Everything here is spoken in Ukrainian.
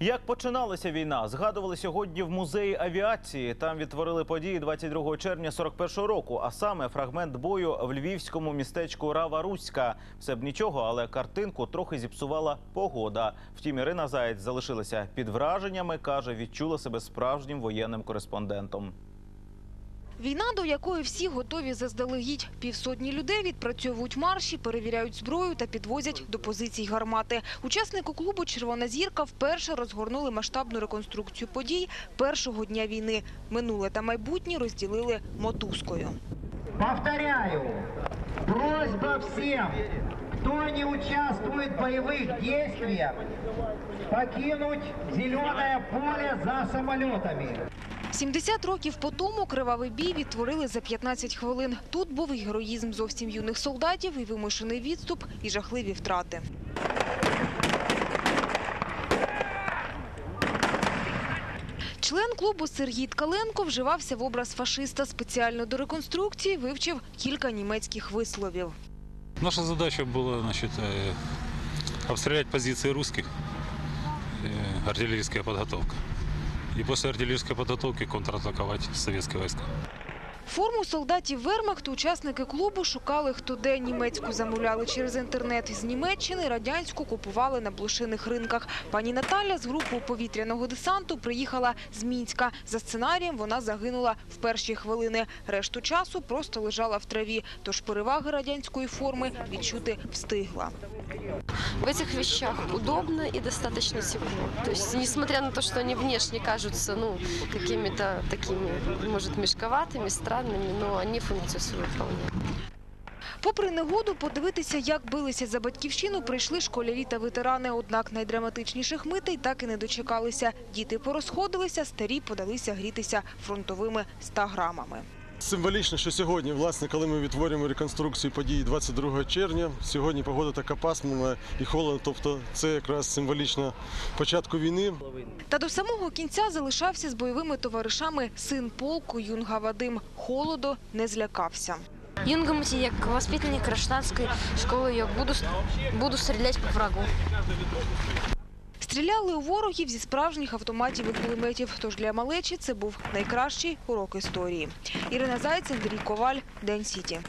Як починалася війна, згадували сьогодні в музеї авіації. Там відтворили події 22 червня 41-го року, а саме фрагмент бою в львівському містечку Рава Руська. Все б нічого, але картинку трохи зіпсувала погода. Втім, Ірина Заєць залишилася під враженнями. каже, відчула себе справжнім воєнним кореспондентом. Війна, до якої всі готові заздалегідь. Півсотні людей відпрацьовують марші, перевіряють зброю та підвозять до позицій гармати. Учасники клубу Червона зірка вперше розгорнули масштабну реконструкцію подій першого дня війни. Минуле та майбутнє розділили мотузкою. Повторяю, просьба всем, кто не участвует в боевых действиях, покинуть зеленое поле за самолетами. 70 років по тому кривавий бій відтворили за 15 хвилин. Тут був і героїзм зовсім юних солдатів, і вимушений відступ, і жахливі втрати. Член клубу Сергій Ткаленко вживався в образ фашиста. Спеціально до реконструкції вивчив кілька німецьких висловів. Наша задача была значит, э, обстрелять позиции русских, э, артиллерийская подготовка. И после артиллерийской подготовки контратаковать советские войска. Форму солдатів Вермахту учасники клубу шукали хто де. Німецьку замовляли через інтернет з Німеччини, радянську купували на блошиних ринках. Пані Наталя з групою повітряного десанту приїхала з Мінська. За сценарієм вона загинула в перші хвилини. Решту часу просто лежала в траві. Тож переваги радянської форми відчути встигла. В этих вещах удобно и достаточно тепло. То есть, несмотря на то, что они внешне кажутся, ну, какими-то такими, может, мешковатыми, странными, но они функцию свою выполняют. Попри негоду, подивитися, як билися за батьківщину, прийшли школярі та ветерани. Однак найдраматичніших митей так і не дочекалися. Діти порозходилися, старі подалися грітися фронтовими 100 грамами. Символічно, що сьогодні, власне, коли ми відтворюємо реконструкцію подій 22 червня, сьогодні погода така пасмурна і холодна, тобто це якраз символічно початку війни. Та до самого кінця залишався з бойовими товаришами син полку Юнга Вадим. Холоду не злякався. Юнгамуті, як воспитанник Краштанської школи, я буду, буду стріляти по врагу. Стріляли у ворогів зі справжніх автоматів і кулеметів. Тож для малечі це був найкращий урок історії. Ірина Зайць, Андрій Коваль, День Сіті.